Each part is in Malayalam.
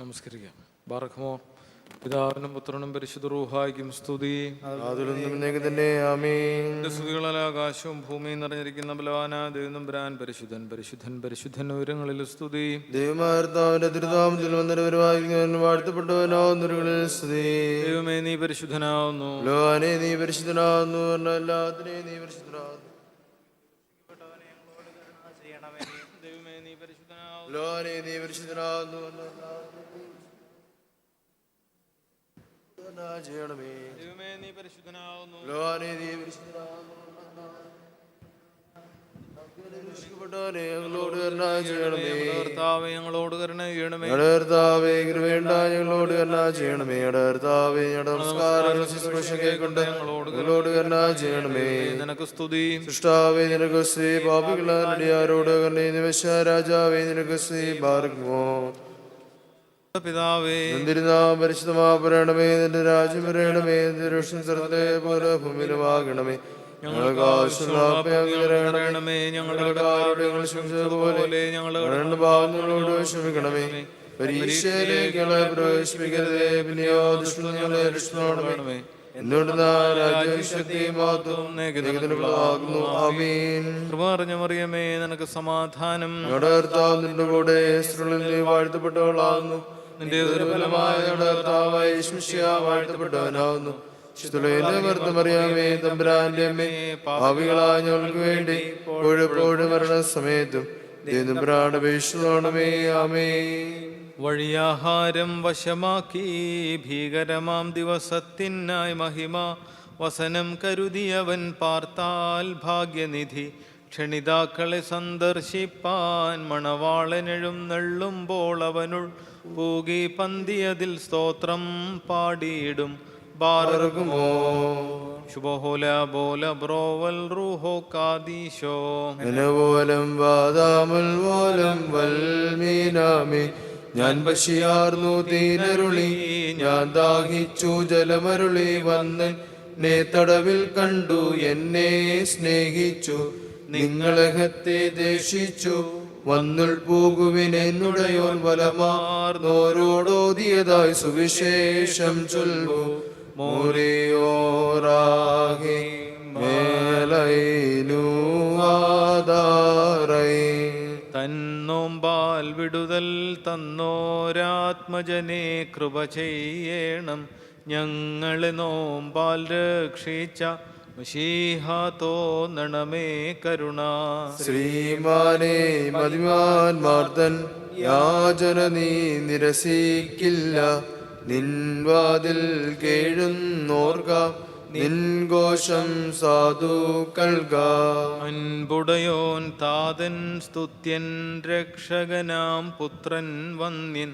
നമസ്കരിക്കാം. ബാറഖമോ പിതാവിനും പുത്രനും പരിശുദ്ധ റൂഹായിക്കും സ്തുതി. സ്തുതികളാൽ ആകാശവും ഭൂമിയും നിറഞ്ഞിരിക്കുന്ന ബലവാന ദൈവം ബ്രാൻ പരിശുദ്ധൻ പരിശുദ്ധൻ പരിശുദ്ധൻ ഉയരങ്ങളിൽ സ്തുതി. ദൈവമാർത്താവിന്റെ തിരുതാമത്തിൽ വന്നവരുമായി വാഴ്ത്തപ്പെട്ടവനാവുന്നവരുകളിൽ സ്തുതി. ദൈവമേ നീ പരിശുദ്ധനാവുന്നു. ലോകാനെ നീ പരിശുദ്ധനാവുന്നു എല്ലാത്തിനെയും നീ പരിശുദ്ധനാകുന്നു ദൈവമേ നീ പരിശുദ്ധനാകുന്നു പറഞ്ഞ എല്ലാത്തിനെയും ചെയ്യണമേ. ദൈവമേ നീ പരിശുദ്ധനാവുന്നു. ഞങ്ങളോട് കരുണ ചെയ്യണമേ. ഞങ്ങളുടെ കർത്താവേ ഞങ്ങളോട് കരുണ ചെയ്യണമേ. ഞങ്ങളുടെ കർത്താവേ കൃപേണ്ട ഞങ്ങളോട് കരുണ ചെയ്യണമേ. ഞങ്ങളുടെ കർത്താവേ ഞങ്ങളുടെ നമസ്കാരങ്ങൾ ശുശ്രൂഷ കൈക്കൊണ്ട് ഞങ്ങളോട് കരുണ ചെയ്യണമേ. നിനക്ക് സ്തുതി. സൃഷ്ടാവേ നിനക്ക് സ്ത്രീ പാപികളാരോട് കണ്ണേ നിവശ രാജാവേ നിനക്ക് പിതാവേ. എന്തിരുന്നാ പരിശുദ്ധമാ നിന്റെ രാജ്യം വരണമേ നിന്റെ പോലെ ഭൂമിയിലുമാകണമേ ഞങ്ങൾക്ക് ആവശ്യമുള്ള ഞങ്ങളുടെ ക്ഷമിച്ചതുപോലെ ക്ഷമിക്കണമേ. പ്രവേശിപ്പിക്കരുതേ. പിന്നെയോ മറിയമേ നിനക്ക് സമാധാനം. നിന്റെ കൂടെ സ്ത്രീകളിൽ വാഴ്ത്തപ്പെട്ടവളാകുന്നു. നിന്റെ ദുർബലമായ വാഴ്ത്തപ്പെട്ടവനാകുന്നു. മറുത്തമറിയാമേ തമ്പുരാന്റെ അമ്മേ ഭാവികളായ ഞങ്ങൾക്ക് വേണ്ടി എപ്പോഴും മരണസമയത്തും ദൈവപ്രാണപേക്ഷണമേ ആമേ വഴിയാഹാരം വശമാക്കി ഭീകരമാം ദിവസത്തിനായി മഹിമ വസനം കരുതിയവൻ പാർത്താൽ ഭാഗ്യനിധി. ക്ഷണിതാക്കളെ സന്ദർശിപ്പാൻ മണവാളനെഴും നെള്ളുമ്പോൾ അവനുൾ. പൂകി പന്തിയതിൽ സ്തോത്രം പാടിയിടും. ബാറകുമോ? ശുഭഹോല ബോല ബ്രോവൽ റൂഹോ കാദീശോ. പോലം വാദാമൽ പോലം വൽമീനാമേ ഞാൻ പശിയാർന്നു തീനരുളി ഞാൻ ദാഹിച്ചു ജലമരുളി വന്ന് നേ തടവിൽ കണ്ടു എന്നെ സ്നേഹിച്ചു നിങ്ങളെഹത്തെ ദേഷിച്ചു വന്നുൾ പോകുവിനെന്നുടയോൻ വലമാർന്നോരോടോതിയതായി സുവിശേഷം ചൊല്ലു മോറിയോറാഹി മേലൈനു ആധാരൈ തന്നോമ്പാൽ വിടുതൽ തന്നോരാത്മജനെ കൃപ ചെയ്യണം. ഞങ്ങളെ നോമ്പാൽ രക്ഷിച്ച മഷീഹ നണമേ കരുണ. ശ്രീമാനെ മതിമാൻ മാർദ്ദൻ യാചന നീ നിരസിക്കില്ല. നിൻവാതിൽ കേഴുന്നോർക നിൻഘോഷം സാധു സാധുക്കൾക. അൻപുടയോൻ താതൻ സ്തുത്യൻ രക്ഷകനാം പുത്രൻ വന്യൻ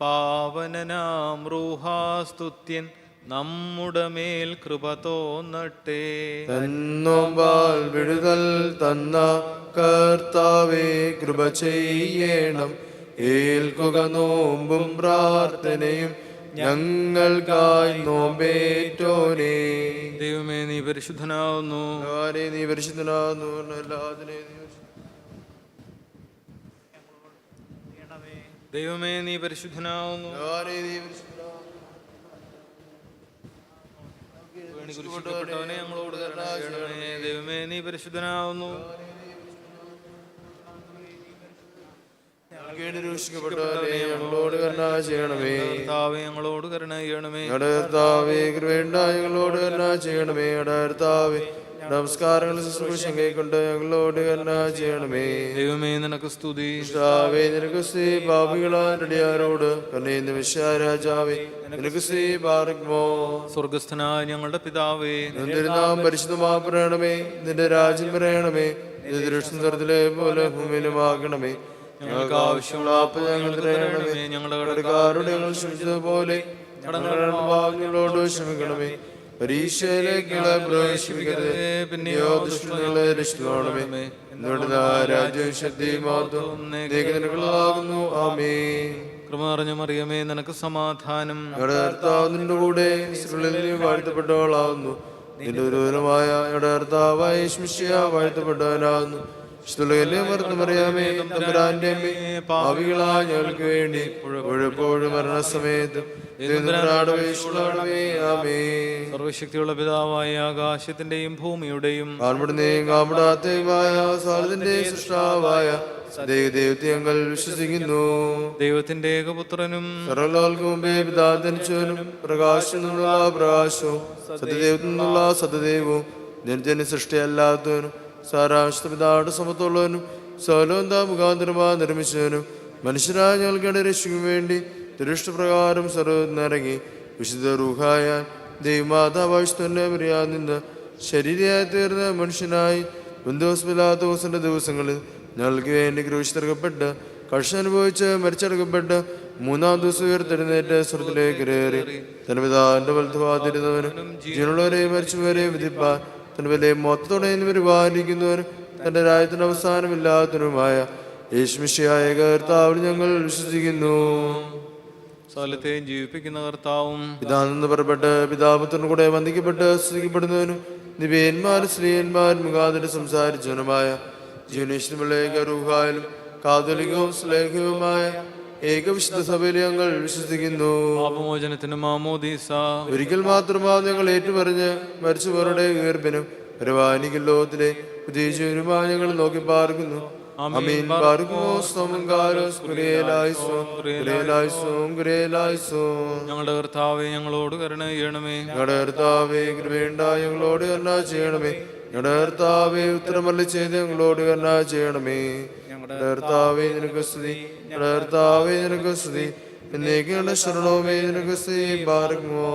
പാവനനാം റൂഹാസ്തുത്യൻ നമ്മുടെ മേൽ കൃപ തോന്നട്ടെ. തന്നോമ്പാൽ വിടുതൽ തന്ന കർത്താവേ കൃപ ചെയ്യണം. ഏൽക്കുക നോമ്പും പ്രാർത്ഥനയും ഞങ്ങൾക്കായി നോമ്പേറ്റോനെ ദൈവമേ നീ പരിശുദ്ധനാവുന്നു. ആരെ നീ പരിശുദ്ധനാവുന്നു ദൈവമേ നീ പരിശുദ്ധനാവുന്നു. ആരെ നീ ചെയ്യണമേ ദൈവമേ നീ പരിശുദ്ധനാവുന്നു. ഞങ്ങളോട് കരുണ ചെയ്യണമേ. കർത്താവേ ഞങ്ങളോട് കരുണ ചെയ്യണമേ. ഞങ്ങളോട് കരുണ ചെയ്യണമേ. നമസ്കാരങ്ങൾ ശുശ്രൂഷം കൈക്കൊണ്ട് ഞങ്ങളോട് കരുണ ചെയ്യണമേ. ദൈവമേ നിനക്ക് സ്തുതി. കർത്താവേ നിനക്ക് സ്ത്രീ പാപികളാരോട് രാജാവേ വിശ്വാരാജാവേ നിനക്ക് സ്ത്രീ പാർക്കുമോ? സ്വർഗസ്ഥനായ ഞങ്ങളുടെ പിതാവേ. നിന്റെ നാം പരിശുദ്ധമാക്കണമേ. നിന്റെ രാജ്യം പറയണമേ നിന്റെ ദൃഷ്ടിലെ പോലെ ഭൂമിയിലുമാകണമേ. ഞങ്ങൾക്ക് ആവശ്യമുള്ള ആപ്പ് ഞങ്ങൾക്ക് തരണമേ ഞങ്ങളുടെ കടക്കാരുടെ ഞങ്ങൾ ക്ഷമിച്ചതുപോലെ ഞങ്ങളുടെ പാവങ്ങളോട് ക്ഷമിക്കണമേ. പ്രവേശിപ്പിക്കരുത് പിന്നെയോ ദുഷ്ടങ്ങളെ രക്ഷിക്കണമേ. എന്നോട് മാത്രം ആമേ കൃപ മറിയമേ നിനക്ക് സമാധാനം. നിന്റെ കൂടെ വാഴ്ത്തപ്പെട്ടവളാകുന്നു. നിന്റെ ഒരുവനുമായ ഞങ്ങളുടെ കർത്താവായ വാഴ്ത്തപ്പെട്ടവനാകുന്നു. തമ്പുരാന്റെ അമ്മേ ഞങ്ങൾക്ക് വേണ്ടി എപ്പോഴും മരണസമയത്ത് ആമേ സർവശക്തിയുള്ള പിതാവായ ആകാശത്തിന്റെയും ഭൂമിയുടെയും സൃഷ്ടാവായ ഞങ്ങൾ വിശ്വസിക്കുന്നു. ദൈവത്തിന്റെ ഏകപുത്രനും പ്രകാശനുള്ള മുമ്പേ പ്രകാശവും സത്യദൈവത്തിനുള്ള സത്യദൈവവും നിർജന സൃഷ്ടിയല്ലാത്തവനും സാരാംശ പിതാവിടെ സമത്തുള്ളവനും സലോന്ത മുഖാന്തരമാ നിർമ്മിച്ചവനും മനുഷ്യരായ ഞങ്ങൾക്കിടെ രക്ഷിക്കും വേണ്ടി ദുരിഷ്ടപ്രകാരം സർവത്തിനിറങ്ങി വിശുദ്ധ റൂഹായ ദൈവമാതാവാഴ്ച മര്യാദ നിന്ന് ശരീരയായി തീർന്ന മനുഷ്യനായി ബന്ധുവസ്മില്ലാത്ത ദിവസത്തിന്റെ ദിവസങ്ങളിൽ ഞങ്ങൾക്ക് വേണ്ടി ക്രൂശിതർക്കപ്പെട്ട് കർഷ അനുഭവിച്ച് മരിച്ചടക്കപ്പെട്ട് മൂന്നാം ദിവസം ഉയർത്തെഴുന്നേറ്റ് സ്വർത്തിലേക്ക് കയറി. തന്റെ പിതാവിന്റെ വലുതുവാതിരുന്നവനും ജീവനുള്ളവരെയും മരിച്ചവരെയും വിധിപ്പാൻ തന്റെ വലിയ മൊത്തത്തോടെ പരിപാലിക്കുന്നവരും തന്റെ രാജ്യത്തിന് അവസാനമില്ലാത്തവരുമായ യേശുമിഷിയായ കർത്താവിൽ ഞങ്ങൾ വിശ്വസിക്കുന്നു. സകലത്തെയും ജീവിപ്പിക്കുന്ന കർത്താവും പിതാവിൽ നിന്ന് പുറപ്പെട്ട് പിതാപുത്രനും കൂടെ വന്ദിക്കപ്പെട്ട് സ്തുതിക്കപ്പെടുന്നവനും നിവേന്മാരും സ്ത്രീയന്മാരും മുഖാതിരി സംസാരിച്ചവനുമായ ജീവനേശ്വരമുള്ള റൂഹായാലും കാതോലികവും സ്ലേഹവുമായ ഏകവിശുദ്ധ സഭയിൽ ഞങ്ങൾ വിശ്വസിക്കുന്നു. പാപമോചനത്തിന് മാമോദീസ. ഒരിക്കൽ മാത്രമാവും ഞങ്ങൾ ഏറ്റുപറഞ്ഞ് മരിച്ചവരുടെ ഉയർപ്പിനും പരവാനിക്കൽ ലോകത്തിലെ പുതിയ ജീവനുമായി ഞങ്ങൾ നോക്കി പാർക്കുന്നു. അമീൻ ഞങ്ങളുടെ കർത്താവെ ഞങ്ങളോട് കരുണ ചെയ്യണമേ. ഞങ്ങളുടെ കർത്താവേ കൃപയുണ്ടായി ഞങ്ങളോട് കരുണ ചെയ്യണമേ. ഞങ്ങളുടെ കർത്താവേ ഉത്തരമല്ല ചെയ്ത് ഞങ്ങളോട് കരുണ ചെയ്യണമേ. ഞങ്ങളുടെ കർത്താവേ നിനക്ക് സ്തുതി. ഞങ്ങളുടെ കർത്താവേ നിനക്ക് സ്തുതി. എന്നേക്കുള്ള ശരണവുമേ നിനക്ക് സ്തുതി. പാർക്കുമോ